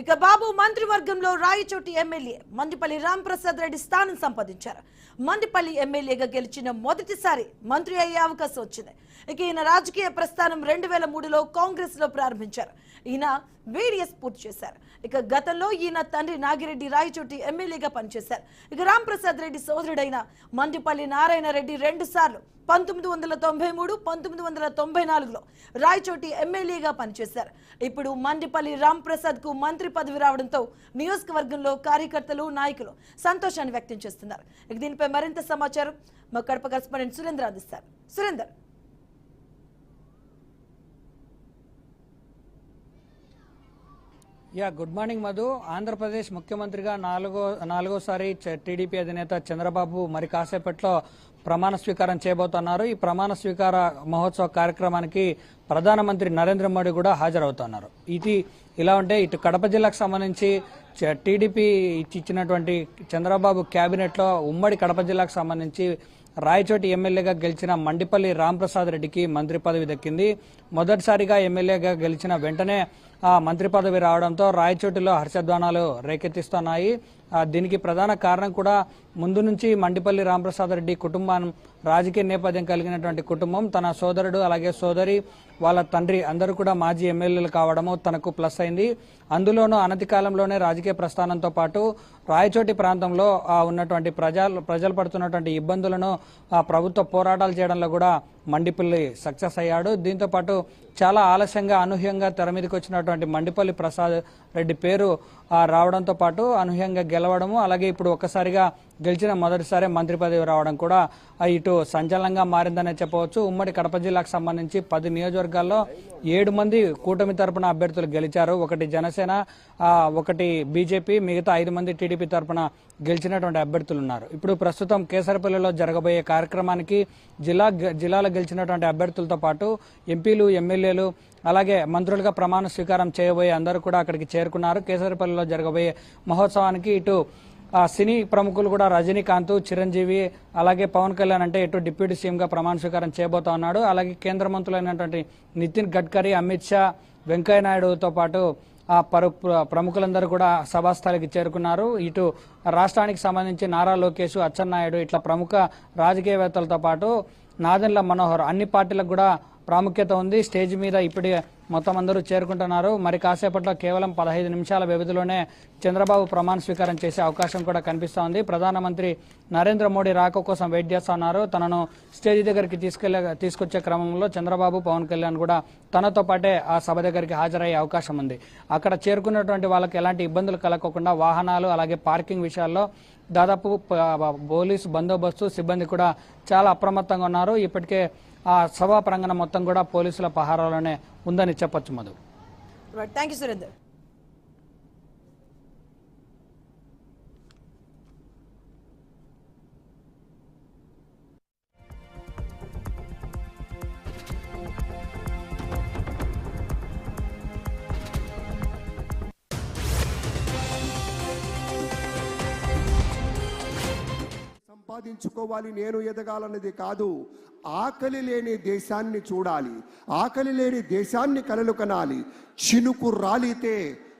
ఇక బాబు మంత్రివర్గంలో రాయచోటి ఎమ్మెల్యే మండిపల్లి రాంప్రసాద్ రెడ్డి స్థానం సంపాదించారు. మండిపల్లి ఎమ్మెల్యేగా గెలిచిన మొదటిసారి మంత్రి అయ్యే అవకాశం వచ్చింది. ఇక ఈయన రాజకీయ ప్రస్థానం రెండు వేల మూడులో కాంగ్రెస్లో ప్రారంభించారు. ఈయన వీడిఎస్ పూర్తి చేశారు. ఇక గతంలో ఈయన తండ్రి నాగిరెడ్డి రాయచోటి ఎమ్మెల్యేగా పనిచేశారు. ఇక రాంప్రసాద్ రెడ్డి సోదరుడైన మండిపల్లి నారాయణ రెడ్డి రెండు సార్లు పంతొమ్మిది వందల తొంభై మూడు పంతొమ్మిది వందల తొంభై నాలుగులో రాయచోటి ఎమ్మెల్యేగా పనిచేశారు. ఇప్పుడు మండిపల్లి రాంప్రసాద్కు మంత్రి పదవి రావడంతో నియోజకవర్గంలో కార్యకర్తలు నాయకులు సంతోషాన్ని వ్యక్తం చేస్తున్నారు. ఇక దీనిపై మరింత సమాచారం మా కడప కరస్పాండెంట్ సురేందర్ అందిస్తారు. Surender. Yeah good morning Madhu. Andhra Pradesh ముఖ్యమంత్రిగా నాలుగో నాలుగోసారి చ- టీడీపీ అధినేత చంద్రబాబు మరి కాసేపట్లో ప్రమాణ స్వీకారం చేయబోతున్నారు. ఈ ప్రమాణ స్వీకార మహోత్సవ కార్యక్రమానికి ప్రధానమంత్రి నరేంద్ర మోడీ కూడా హాజరవుతున్నారు. ఇది ఇలా ఉంటే ఇటు కడప జిల్లాకు సంబంధించి టీడీపీ ఇచ్చినటువంటి చంద్రబాబు క్యాబినెట్లో ఉమ్మడి కడప జిల్లాకు సంబంధించి రాయచోటి ఎమ్మెల్యేగా గెలిచిన మండిపల్లి రాంప్రసాద్ రెడ్డికి మంత్రి పదవి దక్కింది. మొదటిసారిగా ఎమ్మెల్యేగా గెలిచిన వెంటనే ఆ మంత్రి పదవి రావడంతో రాయచోటిలో హర్షధ్వానాలు రేకెత్తిస్తున్నాయి. దీనికి ప్రధాన కారణం కూడా ముందు నుంచి మండిపల్లి రామప్రసాద్ రెడ్డి కుటుంబం రాజకీయ నేపథ్యం కలిగినటువంటి కుటుంబం తన సోదరుడు అలాగే సోదరి వాళ్ళ తండ్రి అందరూ కూడా మాజీ ఎమ్మెల్యేలు కావడము తనకు ప్లస్ అయింది. అందులోనూ అనతి కాలంలోనే రాజకీయ ప్రస్థానంతో పాటు రాయచోటి ప్రాంతంలో ఉన్నటువంటి ప్రజలు ప్రజలు పడుతున్నటువంటి ఇబ్బందులను ఆ, ప్రభుత్వ పోరాటాలు చేయడంలో కూడా మండిపల్లి సక్సెస్ అయ్యాడు. దీంతో పాటు చాలా ఆలస్యంగా అనూహ్యంగా తెర మీదకి వచ్చినటువంటి మండిపల్లి ప్రసాద్ రెడ్డి పేరు రావడంతో పాటు అనూహ్యంగా గెలవడము అలాగే ఇప్పుడు ఒక్కసారిగా గెలిచిన మొదటిసారి మంత్రి పదవి రావడం కూడా ఇటు సంచలనంగా మారిందనే చెప్పవచ్చు. ఉమ్మడి కడప జిల్లాకు సంబంధించి పది నియోజకవర్గాల్లో ఏడు మంది కూటమి తరపున అభ్యర్థులు గెలిచారు. ఒకటి జనసేన ఒకటి బీజేపీ మిగతా ఐదు మంది టీడీపీ తరపున గెలిచినటువంటి అభ్యర్థులు ఉన్నారు. ఇప్పుడు ప్రస్తుతం కేసరపల్లిలో జరగబోయే కార్యక్రమానికి జిల్లా జిల్లాలో గెలిచినటువంటి అభ్యర్థులతో పాటు ఎంపీలు ఎమ్మెల్యేలు అలాగే మంత్రులుగా ప్రమాణ స్వీకారం చేయబోయే అందరూ కూడా అక్కడికి చేరుకున్నారు. కేసరపల్లిలో జరగబోయే మహోత్సవానికి ఇటు సినీ ప్రముఖులు కూడా రజనీకాంత్ చిరంజీవి అలాగే పవన్ కళ్యాణ్ అంటే ఇటు డిప్యూటీ సీఎంగా ప్రమాణ స్వీకారం చేయబోతా ఉన్నాడు. అలాగే కేంద్ర మంత్రులైనటువంటి నితిన్ గడ్కరీ అమిత్ షా వెంకయ్య నాయుడుతో పాటు ఆ పరు ప్రముఖులందరూ కూడా సభాస్థలికి చేరుకున్నారు. ఇటు రాష్ట్రానికి సంబంధించి నారా లోకేష్ అచ్చెన్నాయుడు ఇట్లా ప్రముఖ రాజకీయవేత్తలతో పాటు నాదెండ్ల మనోహర్ అన్ని పార్టీలకు కూడా ప్రాముఖ్యత ఉంది. స్టేజ్ మీద ఇప్పుడే మొత్తం అందరూ చేరుకుంటున్నారు. మరి కాసేపట్లో కేవలం పదహైదు నిమిషాల వ్యవధిలోనే చంద్రబాబు ప్రమాణ స్వీకారం చేసే అవకాశం కూడా కనిపిస్తోంది. ఉంది ప్రధానమంత్రి నరేంద్ర మోడీ రాక కోసం వెయిట్ చేస్తున్నారు తనను స్టేజ్ దగ్గరికి తీసుకెళ్ళే తీసుకొచ్చే క్రమంలో చంద్రబాబు పవన్ కళ్యాణ్ కూడా తనతో పాటే ఆ సభ దగ్గరికి హాజరయ్యే అవకాశం ఉంది. అక్కడ చేరుకున్నటువంటి వాళ్ళకి ఎలాంటి ఇబ్బందులు కలగకుండా వాహనాలు అలాగే పార్కింగ్ విషయాల్లో దాదాపు పోలీసు బందోబస్తు సిబ్బంది కూడా చాలా అప్రమత్తంగా ఉన్నారు. ఇప్పటికే ఆ సభా ప్రాంగణం మొత్తం కూడా పోలీసుల పహారాలోనే ఉందని చెప్పొచ్చు మధు. థ్యాంక్ యూ సురేందర్ సంపాదించుకోవాలి నేను ఎదగాలన్నది కాదు. ఆకలి లేని దేశాన్ని చూడాలి. ఆకలి లేని దేశాన్ని కలలు కనాలి. చినుకు రాలితే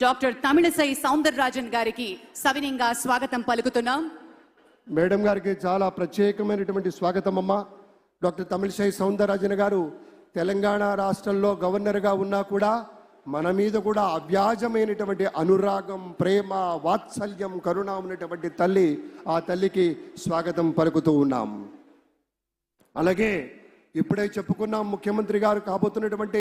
డాక్టర్ తమిళసై సౌందరరాజన్ గారికి సవినయంగా స్వాగతం పలుకుతున్నాం. మేడం గారికి చాలా ప్రత్యేకమైనటువంటి స్వాగతం అమ్మా. డాక్టర్ తమిళసై సౌందరరాజన్ గారు తెలంగాణ రాష్ట్రంలో గవర్నర్గా ఉన్నా కూడా మన మీద కూడా అవ్యాజమైనటువంటి అనురాగం ప్రేమ వాత్సల్యం కరుణ ఉన్నటువంటి తల్లి ఆ తల్లికి స్వాగతం పలుకుతూ ఉన్నాం. అలాగే ఇప్పుడే చెప్పుకున్నాం ముఖ్యమంత్రి గారు కాబోతున్నటువంటి